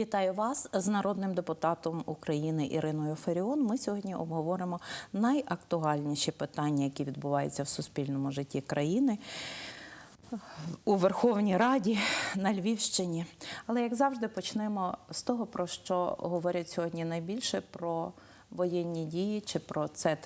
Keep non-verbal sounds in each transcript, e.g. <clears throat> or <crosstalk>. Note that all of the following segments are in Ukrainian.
Вітаю вас з народним депутатом України Іриною Феріон. Ми сьогодні обговоримо найактуальніші питання, які відбуваються в суспільному житті країни у Верховній Раді на Львівщині. Але як завжди, почнемо з того, про що говорять сьогодні найбільше про воєнні дії чи про це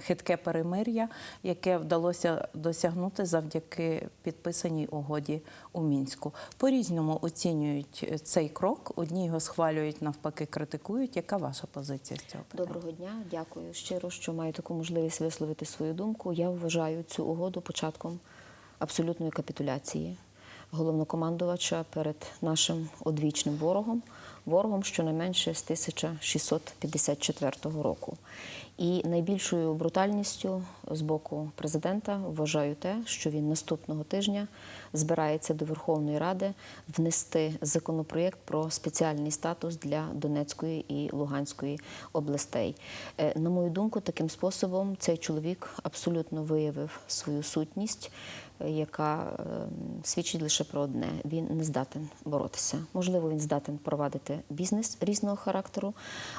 хитке перемир'я, яке вдалося досягнути завдяки підписаній угоді у мінську. По-різному оцінюють цей крок. Одні його схвалюють, навпаки, критикують. Яка ваша позиція з цього питання? Доброго дня, дякую щиро, що маю таку можливість висловити свою думку. Я вважаю цю угоду початком абсолютної капітуляції головнокомандувача перед нашим одвічним ворогом, ворогом щонайменше з 1654 року. І найбільшою брутальністю з боку президента вважаю те, що він наступного тижня збирається до Верховної Ради внести законопроєкт про спеціальний статус для Донецької і Луганської областей. Е, На мою думку, таким способом цей чоловік абсолютно виявив свою сутність е, яка е, свідчить лише про одне: він не здатен боротися. Можливо, він здатен провадити бізнес різного характеру,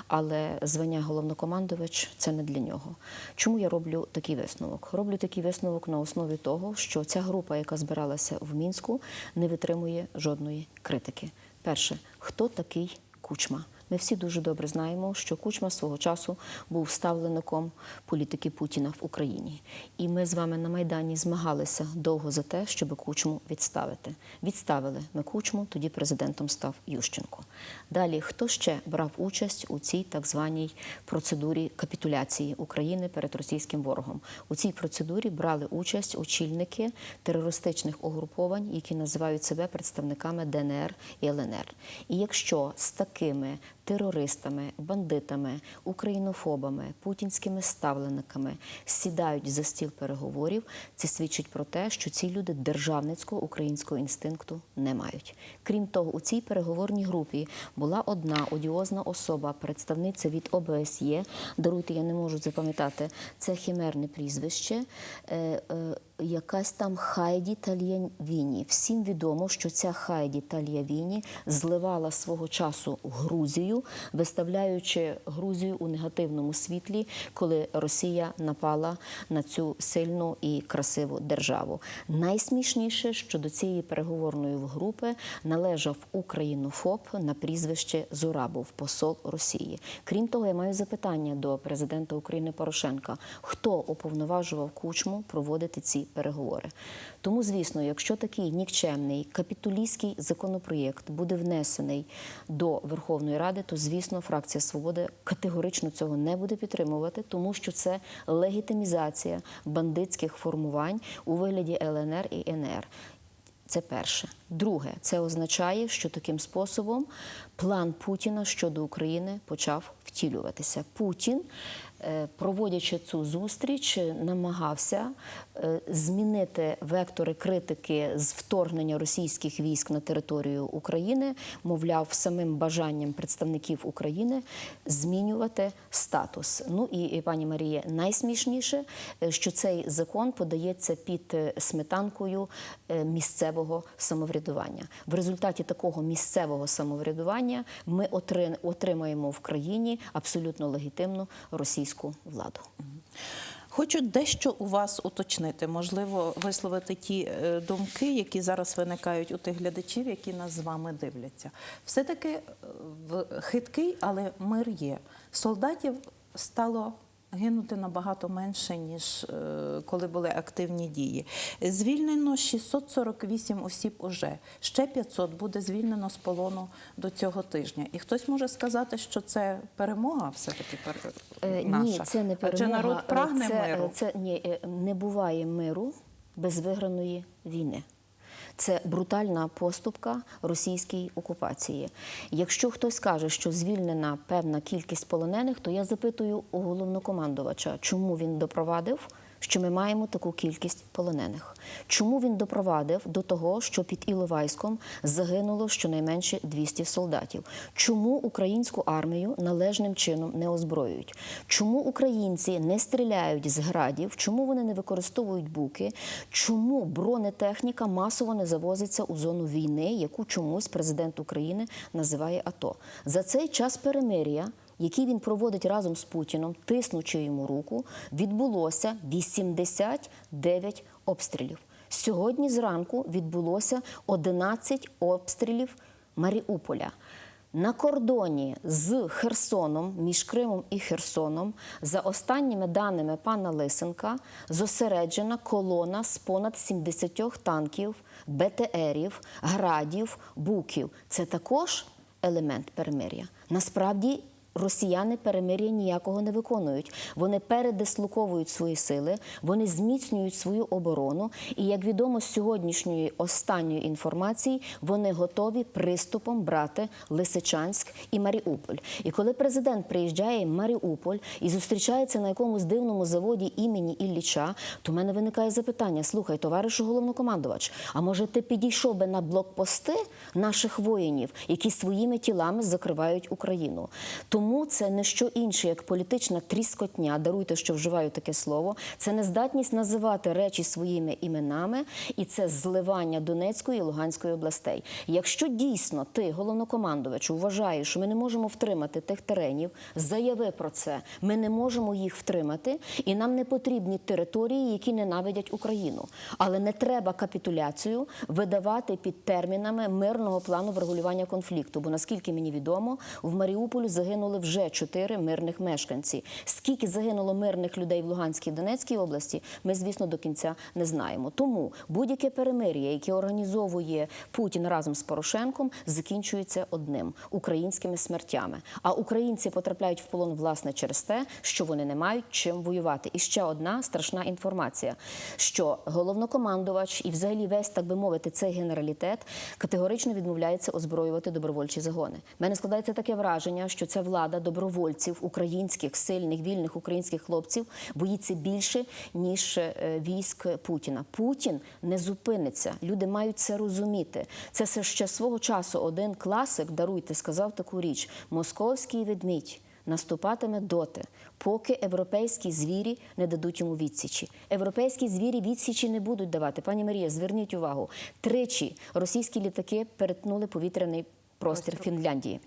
але звання головнокомандувач це не для нього. Чому я роблю такий висновок? Роблю такий висновок на основі того, що ця група, яка збиралася в мінську, не витримує жодної критики. Перше, хто такий кучма? Ми всі дуже добре знаємо, що Кучма свого часу був ставленником політики Путіна в Україні. І ми з вами на Майдані змагалися довго за те, щоб Кучму відставити. Відставили ми Кучму, тоді президентом став Ющенко. Далі, хто ще брав участь у цій так званій процедурі капітуляції України перед російським ворогом? У цій процедурі брали участь очільники терористичних угруповань, які називають себе представниками ДНР і ЛНР. І якщо з такими терористами, бандитами, українофобами, путінськими ставленниками сідають за стіл переговорів, це свідчить про те, що ці люди державницького українського інстинкту не мають. Крім того, у цій переговорній групі була одна одіозна особа, представниця від ОБСЄ. Даруйте, я не можу запам'ятати це хімерне прізвище. Якась там Хайді Тальявіні. Всім відомо, що ця Хайді Тальявіні зливала свого часу Грузію, виставляючи Грузію у негативному світлі, коли Росія напала на цю сильну і красиву державу. Найсмішніше, що до цієї переговорної групи належав українофоб на прізвище Зурабов, посол Росії. Крім того, я маю запитання до президента України Порошенка: хто уповноважував кучму проводити ці переговори? Тому, звісно, якщо такий нікчемний капітулійський законопроєкт буде внесений до Верховної Ради, то звісно, фракція свободи категорично цього не буде підтримувати, тому що це легітимізація бандитських формувань у вигляді ЛНР і НР. Це перше. Друге, це означає, що таким способом план Путіна щодо України почав втілюватися. Путін, проводячи цю зустріч, намагався е, змінити вектори критики з вторгнення російських військ на територію України, мовляв, самим бажанням представників України змінювати статус. Ну і, пані Марія, найсмішніше, е, що цей закон подається під е, сметанкою е, місцевого самоврядування. В результаті такого місцевого самоврядування ми отри- отримаємо в країні абсолютно легітимну російську владу. Хочу дещо у вас уточнити, можливо, висловити ті е, думки, які зараз виникають у тих глядачів, які нас з вами дивляться. Все-таки е, хиткий, але мир є. Солдатів стало гинути набагато менше, ніж е, коли були активні дії. Звільнено 648 осіб уже. Ще 500 буде звільнено з полону до цього тижня. І хтось може сказати, що це перемога все-таки Е, наша. Ні, це не перемога. Адже народ прагне це, миру. Це ні, е, не буває миру без виграної війни. Це брутальна поступка російській окупації. Якщо хтось каже, що звільнена певна кількість полонених, то я запитую у головнокомандувача, чому він допровадив що ми маємо таку кількість полонених? Чому він допровадив до того, що під Іловайськом загинуло щонайменше 200 солдатів? Чому українську армію належним чином не озброюють? Чому українці не стріляють з градів? Чому вони не використовують буки? Чому бронетехніка масово не завозиться у зону війни, яку чомусь президент України називає АТО? За цей час перемир'я який він проводить разом з Путіном, тиснучи йому руку, відбулося 89 обстрілів. Сьогодні зранку відбулося 11 обстрілів Маріуполя. На кордоні з Херсоном, між Кримом і Херсоном, за останніми даними пана Лисенка, зосереджена колона з понад 70 танків, БТРів, градів, буків. Це також елемент перемир'я. Насправді росіяни перемир'я ніякого не виконують. Вони передислоковують свої сили, вони зміцнюють свою оборону. І як відомо з сьогоднішньої останньої інформації, вони готові приступом брати Лисичанськ і Маріуполь. І коли президент приїжджає в Маріуполь і зустрічається на якомусь дивному заводі імені Ілліча, то в мене виникає запитання: слухай, товаришу головнокомандувач, а може ти підійшов би на блокпости наших воїнів, які своїми тілами закривають Україну? Тому це не що інше, як політична тріскотня. Даруйте, що вживаю таке слово. Це нездатність називати речі своїми іменами, і це зливання Донецької і Луганської областей. Якщо дійсно ти, головнокомандувач, вважаєш, що ми не можемо втримати тих теренів, заяви про це. Ми не можемо їх втримати, і нам не потрібні території, які ненавидять Україну. Але не треба капітуляцію видавати під термінами мирного плану врегулювання конфлікту. Бо наскільки мені відомо, в Маріуполі загинули вже чотири мирних мешканці. Скільки загинуло мирних людей в Луганській і Донецькій області, ми, звісно, до кінця не знаємо. Тому будь-яке перемир'я, яке організовує Путін разом з Порошенком, закінчується одним українськими смертями. А українці потрапляють в полон власне через те, що вони не мають чим воювати. І ще одна страшна інформація: що головнокомандувач і, взагалі, весь так би мовити, цей генералітет категорично відмовляється озброювати добровольчі загони. У мене складається таке враження, що ця влада добровольців, українських сильних вільних українських хлопців боїться більше ніж е, військ Путіна. Путін не зупиниться. Люди мають це розуміти. Це все ще свого часу. Один класик даруйте сказав таку річ: московський ведмідь. Наступатиме доти, поки європейські звірі не дадуть йому відсічі. Європейські звірі відсічі не будуть давати. Пані Марія, зверніть увагу. Тричі російські літаки перетнули повітряний простір Фінляндії.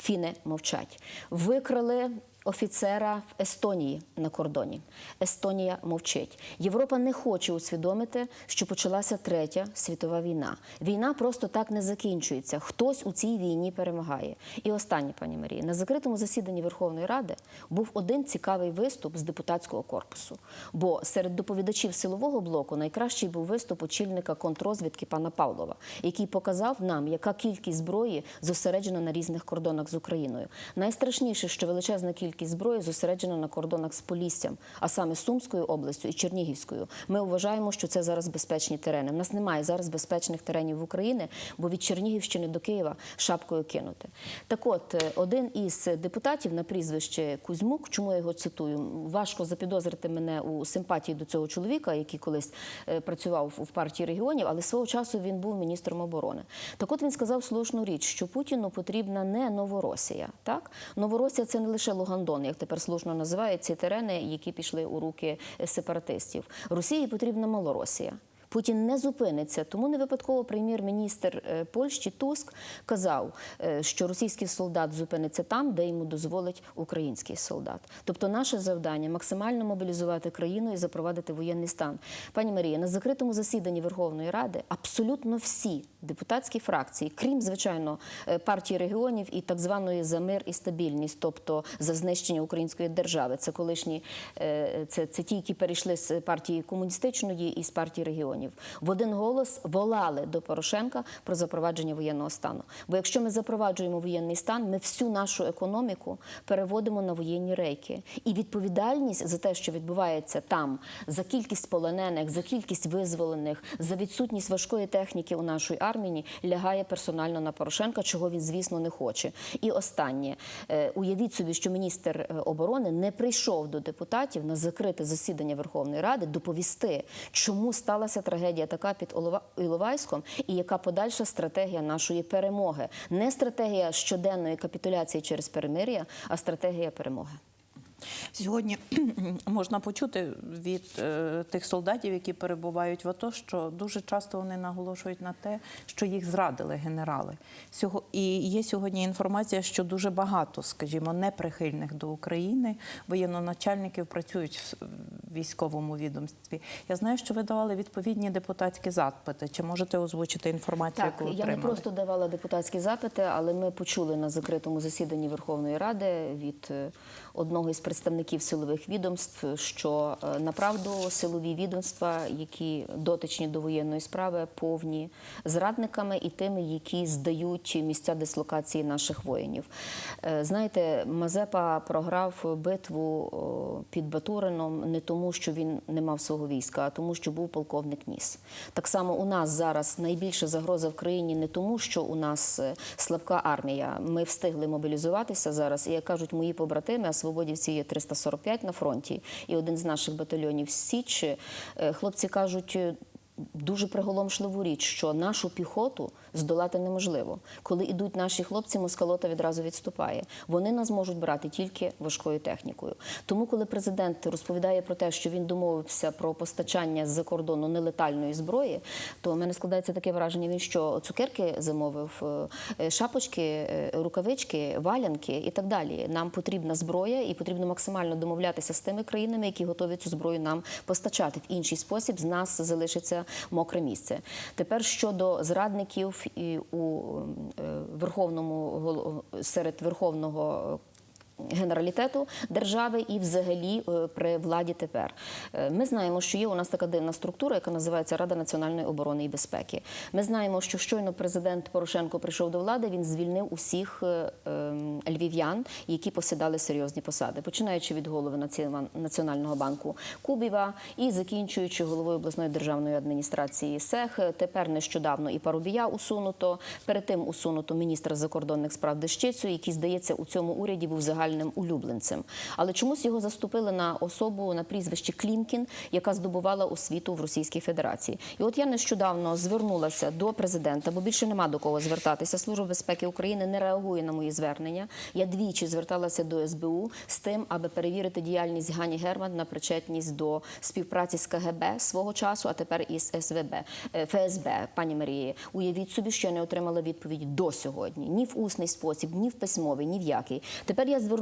Фіни мовчать. Викрали офіцера в Естонії на кордоні. Естонія мовчить. Європа не хоче усвідомити, що почалася третя світова війна. Війна просто так не закінчується. Хтось у цій війні перемагає. І останнє, пані Марія, на закритому засіданні Верховної Ради був один цікавий виступ з депутатського корпусу. Бо серед доповідачів силового блоку найкращий був виступ очільника контрозвідки пана Павлова, який показав нам, яка кількість зброї зосереджена на різних кордонах з Україною. Найстрашніше, що величезна кількість зброї зосереджена на кордонах з Поліссям, а саме Сумською областю і Чернігівською. Ми вважаємо, що це зараз безпечні терени. У нас немає зараз безпечних теренів в Україні, бо від Чернігівщини до Києва шапкою кинути. Так от, е, один із депутатів на прізвище Кузьмук, чому я його цитую, важко запідозрити мене у симпатії до цього чоловіка, який колись е, працював в партії регіонів, але свого часу він був міністром оборони. Так от він сказав слушну річ, що Путіну потрібна не Новоросія. Так, Новоросія це не лише Лугандон, як тепер слушно називають ці терени, які пішли у руки сепаратистів. Росії потрібна Малоросія. Путін не зупиниться, тому не випадково прем'єр-міністр е, Польщі Туск казав, е, що російський солдат зупиниться там, де йому дозволить український солдат. Тобто, наше завдання максимально мобілізувати країну і запровадити воєнний стан. Пані Марія, на закритому засіданні Верховної Ради абсолютно всі депутатські фракції, крім звичайно е, партії регіонів і так званої за мир і стабільність, тобто за знищення української держави. Це колишні це ті, які перейшли з партії комуністичної і з партії регіонів. Регіонів в один голос волали до Порошенка про запровадження воєнного стану. Бо якщо ми запроваджуємо воєнний стан, ми всю нашу економіку переводимо на воєнні рейки. І відповідальність за те, що відбувається там, за кількість полонених, за кількість визволених, за відсутність важкої техніки у нашій армії, лягає персонально на Порошенка, чого він, звісно, не хоче. І останнє Е, уявіть собі, що міністр е, оборони не прийшов до депутатів на закрите засідання Верховної Ради доповісти, чому сталася трагедія така під Іловайськом і яка подальша стратегія нашої перемоги. Не стратегія щоденної капітуляції через перемир'я, а стратегія перемоги. Сьогодні <clears throat> можна почути від е, тих солдатів, які перебувають в АТО, що дуже часто вони наголошують на те, що їх зрадили генерали. Сього- І є сьогодні інформація, що дуже багато, скажімо, неприхильних до України воєнноначальників працюють в військовому відомстві. Я знаю, що ви давали відповідні депутатські запити. Чи можете озвучити інформацію, Так, яку я не просто давала депутатські запити, але ми почули на закритому засіданні Верховної Ради від е, одного із представників силових відомств, що е, направду силові відомства, які дотичні до воєнної справи, повні зрадниками і тими, які здають місця дислокації наших воїнів. Е, Знаєте, Мазепа програв битву під Батурином не тому, що він не мав свого війська, а тому, що був полковник Ніс. Так само у нас зараз найбільша загроза в країні не тому, що у нас е, слабка армія. Ми встигли мобілізуватися зараз. І як кажуть мої побратими, а свободівці є 345 на фронті, і один з наших батальйонів Січ. е, Хлопці кажуть. Е, Дуже приголомшливу річ, що нашу піхоту здолати неможливо. Коли йдуть наші хлопці, москалота відразу відступає. Вони нас можуть брати тільки важкою технікою. Тому, коли президент розповідає про те, що він домовився про постачання з-за кордону нелетальної зброї, то в мене складається таке враження. Він що цукерки замовив, е, шапочки, е, рукавички, валянки і так далі. Нам потрібна зброя, і потрібно максимально домовлятися з тими країнами, які готові цю зброю нам постачати. В інший спосіб з нас залишиться мокре місце. Тепер щодо зрадників і у е, верховному серед верховного. Генералітету держави і взагалі е, при владі тепер Е, ми знаємо, що є у нас така дивна структура, яка називається Рада національної оборони і безпеки. Ми знаємо, що щойно президент Порошенко прийшов до влади, він звільнив усіх е, ем, львів'ян, які посідали серйозні посади, починаючи від голови Національного банку Кубіва і закінчуючи головою обласної державної адміністрації СЕХ. Тепер нещодавно і Парубія усунуто. Перед тим усунуто міністра закордонних справ Дещицю, який здається у цьому уряді був загальним улюбленцем. Але чомусь його заступили на особу на прізвище Клімкін, яка здобувала освіту в Російській Федерації. І от я нещодавно звернулася до президента, бо більше нема до кого звертатися. Служба безпеки України не реагує на мої звернення. Я двічі зверталася до СБУ з тим, аби перевірити діяльність Гані Герман на причетність до співпраці з КГБ свого часу, а тепер із СВБ е, ФСБ. Пані Марії, уявіть собі, що я не отримала відповіді до сьогодні ні в усний спосіб, ні в письмовий, ні в який. Тепер я звернулася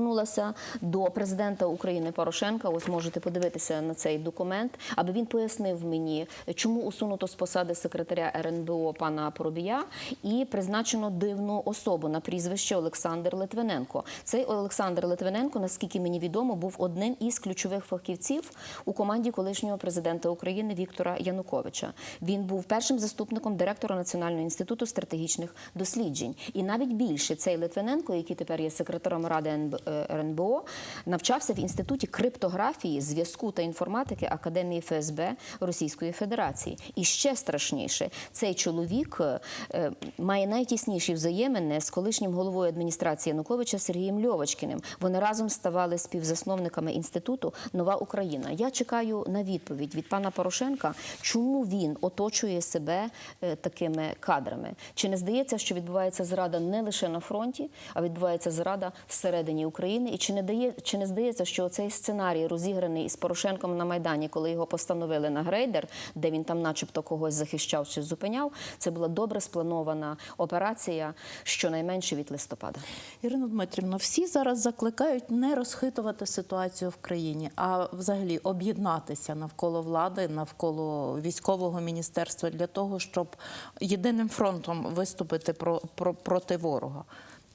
до президента України Порошенка. Ось можете подивитися на цей документ, аби він пояснив мені, чому усунуто з посади секретаря РНБО пана Поробія і призначено дивну особу на прізвище Олександр Литвиненко. Цей Олександр Литвиненко, наскільки мені відомо, був одним із ключових фахівців у команді колишнього президента України Віктора Януковича. Він був першим заступником директора Національного інституту стратегічних досліджень. І навіть більше цей Литвиненко, який тепер є секретарем ради РНБО, навчався в інституті криптографії, зв'язку та інформатики Академії ФСБ Російської Федерації. І ще страшніше, цей чоловік е, е, має найтісніші взаємини з колишнім головою адміністрації Януковича Сергієм Льовочкіним. Вони разом ставали співзасновниками інституту Нова Україна. Я чекаю на відповідь від пана Порошенка, чому він оточує себе е, такими кадрами. Чи не здається, що відбувається зрада не лише на фронті, а відбувається зрада всередині України? І чи не дає, чи не здається, що цей сценарій розіграний із Порошенком на майдані, коли його постановили на грейдер, де він там, начебто, когось захищав чи зупиняв, це була добре спланована операція, щонайменше від листопада. Ірина Дмитрівна, всі зараз закликають не розхитувати ситуацію в країні, а взагалі об'єднатися навколо влади, навколо військового міністерства для того, щоб єдиним фронтом виступити про, про, проти ворога.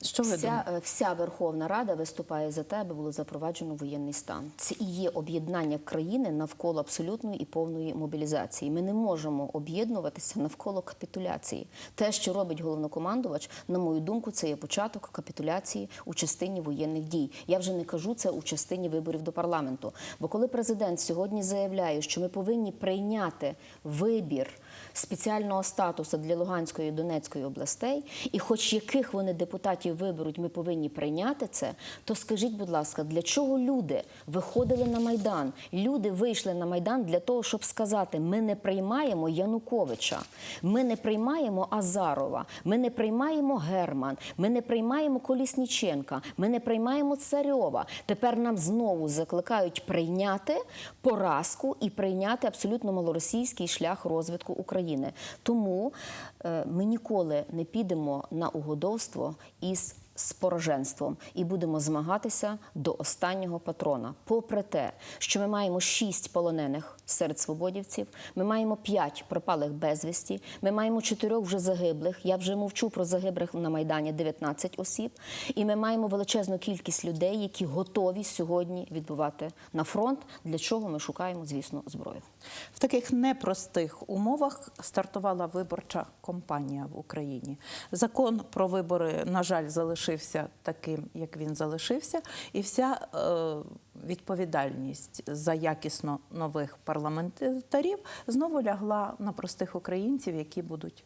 Що ви Вся, е, вся Верховна Рада виступає за те, аби було запроваджено воєнний стан. Це і є об'єднання країни навколо абсолютної і повної мобілізації. Ми не можемо об'єднуватися навколо капітуляції. Те, що робить головнокомандувач, на мою думку, це є початок капітуляції у частині воєнних дій. Я вже не кажу це у частині виборів до парламенту. Бо коли президент сьогодні заявляє, що ми повинні прийняти вибір спеціального статусу для Луганської і Донецької областей, і хоч яких вони депутатів виберуть, ми повинні прийняти це, то скажіть, будь ласка, для чого люди виходили на Майдан? Люди вийшли на Майдан для того, щоб сказати: ми не приймаємо Януковича, ми не приймаємо Азарова, ми не приймаємо Герман, ми не приймаємо Колісніченка, ми не приймаємо Царьова. Тепер нам знову закликають прийняти поразку і прийняти абсолютно малоросійський шлях розвитку України. Тому е, ми ніколи не підемо на угодовство із спороженством і будемо змагатися до останнього патрона. Попри те, що ми маємо шість полонених серед свободівців, ми маємо п'ять пропалих безвісті, ми маємо чотирьох вже загиблих. Я вже мовчу про загиблих на майдані 19 осіб. І ми маємо величезну кількість людей, які готові сьогодні відбувати на фронт. Для чого ми шукаємо, звісно, зброю. В таких непростих умовах стартувала виборча кампанія в Україні. Закон про вибори, на жаль, залишився таким, як він залишився, і вся е, відповідальність за якісно нових парламентарів знову лягла на простих українців, які будуть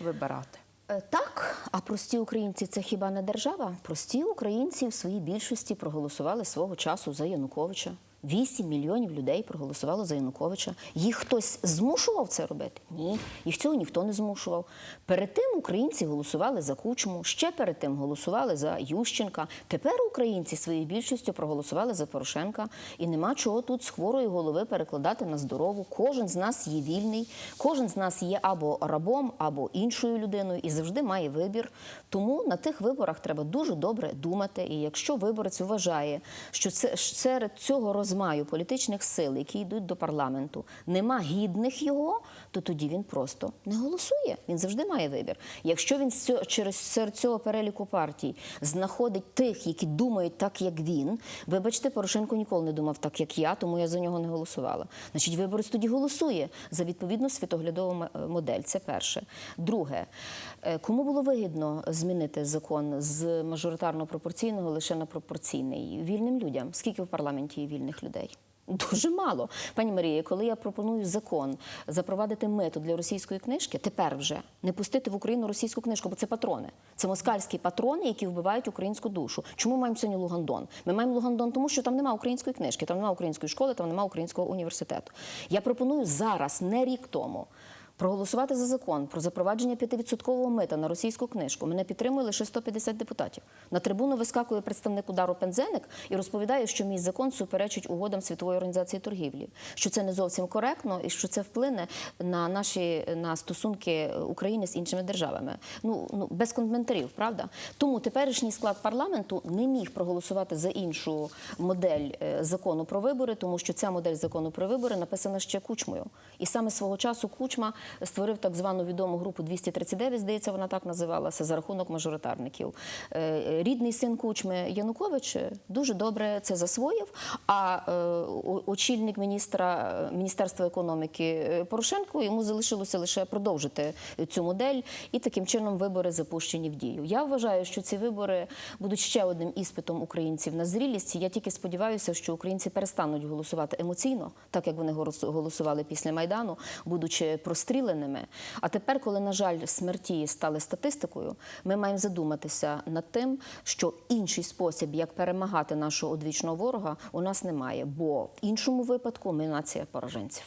вибирати. Е, Так, а прості українці це хіба не держава? Прості українці в своїй більшості проголосували свого часу за Януковича. 8 мільйонів людей проголосувало за Януковича. Їх хтось змушував це робити? Ні, їх цього ніхто не змушував. Перед тим українці голосували за Кучму, ще перед тим голосували за Ющенка. Тепер українці своєю більшістю проголосували за Порошенка. І нема чого тут з хворої голови перекладати на здорову. Кожен з нас є вільний, кожен з нас є або рабом, або іншою людиною і завжди має вибір. Тому на тих виборах треба дуже добре думати. І якщо виборець вважає, що це серед цього розмаю політичних сил, які йдуть до парламенту, нема гідних його, то тоді він просто не голосує. Він завжди має вибір. Якщо він через серед цього переліку партій знаходить тих, які думають так, як він, вибачте, Порошенко ніколи не думав так, як я, тому я за нього не голосувала. Значить, виборець тоді голосує за відповідну світоглядову модель. Це перше. Друге, е, кому було вигідно змінити закон з мажоритарно-пропорційного лише на пропорційний? Вільним людям. Скільки в парламенті є вільних людей? Дуже мало. Пані Марія, коли я пропоную закон запровадити мито для російської книжки, тепер вже не пустити в Україну російську книжку, бо це патрони. Це москальські патрони, які вбивають українську душу. Чому маємо сьогодні Лугандон? Ми маємо Лугандон, тому що там немає української книжки, там немає української школи, там немає українського університету. Я пропоную зараз, не рік тому. Проголосувати за закон про запровадження 5% мита на російську книжку мене підтримує лише 150 депутатів. На трибуну вискакує представник удару Пензеник і розповідає, що мій закон суперечить угодам Світової організації торгівлі, що це не зовсім коректно і що це вплине на наші на стосунки України з іншими державами. Ну ну без коментарів, правда? Тому теперішній склад парламенту не міг проголосувати за іншу модель е, закону про вибори, тому що ця модель закону про вибори написана ще кучмою. І саме свого часу кучма створив так звану відому групу 239, здається, вона так називалася, за рахунок мажоритарників. Е, Рідний син кучми Янукович дуже добре це засвоїв. А е, очільник міністра міністерства економіки е, Порошенко йому залишилося лише продовжити цю модель, і таким чином вибори запущені в дію. Я вважаю, що ці вибори будуть ще одним іспитом українців на зрілість. Я тільки сподіваюся, що українці перестануть голосувати емоційно, так як вони голос- голосували після майдану, будучи простріленими. А тепер, коли на жаль смерті стали статистикою, ми маємо задуматися над тим, що інший спосіб, як перемагати нашого одвічного ворога, у нас немає, бо в іншому випадку ми нація пораженців.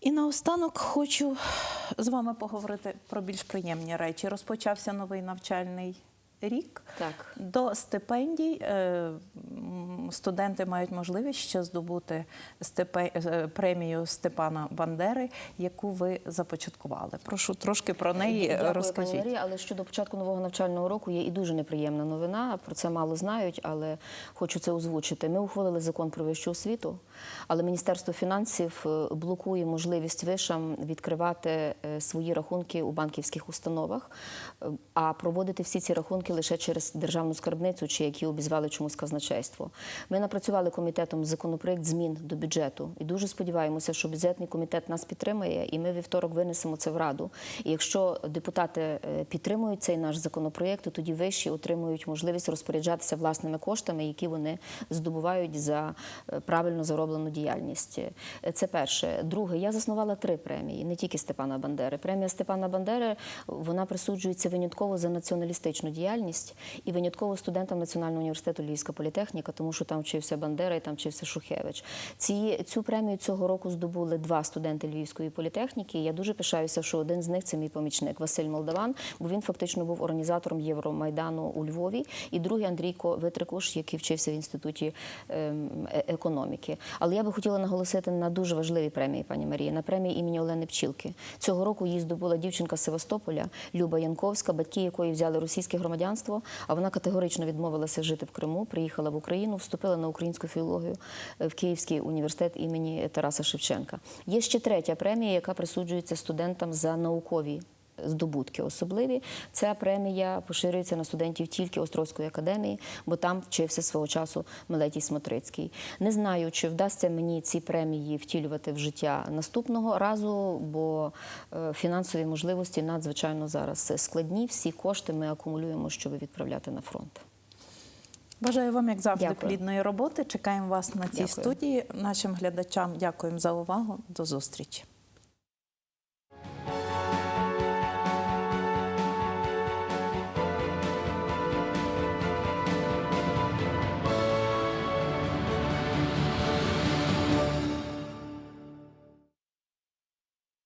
І наостанок хочу з вами поговорити про більш приємні речі. Розпочався новий навчальний рік. Так. До стипендій е, студенти мають можливість ще здобути е, премію Степана Бандери, яку ви започаткували. Прошу трошки про неї Дякую, розкажіть. Пані Марія, але щодо початку нового навчального року є і дуже неприємна новина. Про це мало знають, але хочу це озвучити. Ми ухвалили закон про вищу освіту, але Міністерство фінансів е, блокує можливість вишам відкривати свої рахунки у банківських установах, а проводити всі ці рахунки лише через державну скарбницю, чи які обізвали чомусь казначейство. Ми напрацювали комітетом законопроект змін до бюджету і дуже сподіваємося, що бюджетний комітет нас підтримає, і ми вівторок винесемо це в раду. І якщо депутати е, підтримують цей наш законопроект, то тоді вищі отримують можливість розпоряджатися власними коштами, які вони здобувають за е, правильно зароблену діяльність. Е, Це перше. Друге, я заснувала три премії, не тільки Степана Бандери. Премія Степана Бандери вона присуджується винятково за націоналістичну діяльність і винятково студентам Національного університету Львівська політехніка, тому що там вчився Бандера і там вчився Шухевич. Ці цю премію цього року здобули два студенти Львівської політехніки. Я дуже пишаюся, що один з них це мій помічник Василь Молдаван, бо він фактично був організатором Євромайдану у Львові, і другий Андрій Витрикуш, який вчився в інституті ем, е- економіки. Але я би хотіла наголосити на дуже важливій премії, пані Марії, на премії імені Олени Пчілки. Цього року її здобула дівчинка з Севастополя Люба Янковська, батьки якої взяли російське громадянство. А вона категорично відмовилася жити в Криму, приїхала в Україну, вступила на українську філологію е, в Київський університет імені Тараса Шевченка. Є ще третя премія, яка присуджується студентам за наукові здобутки особливі. Ця премія поширюється на студентів тільки Острозької академії, бо там вчився свого часу Мелетій Смотрицький. Не знаю, чи вдасться мені ці премії втілювати в життя наступного разу, бо е, фінансові можливості надзвичайно зараз складні. Всі кошти ми акумулюємо, щоб відправляти на фронт. Бажаю вам, як завжди, Дякую. плідної роботи. Чекаємо вас на цій Дякую. студії. Нашим глядачам дякуємо за увагу. До зустрічі.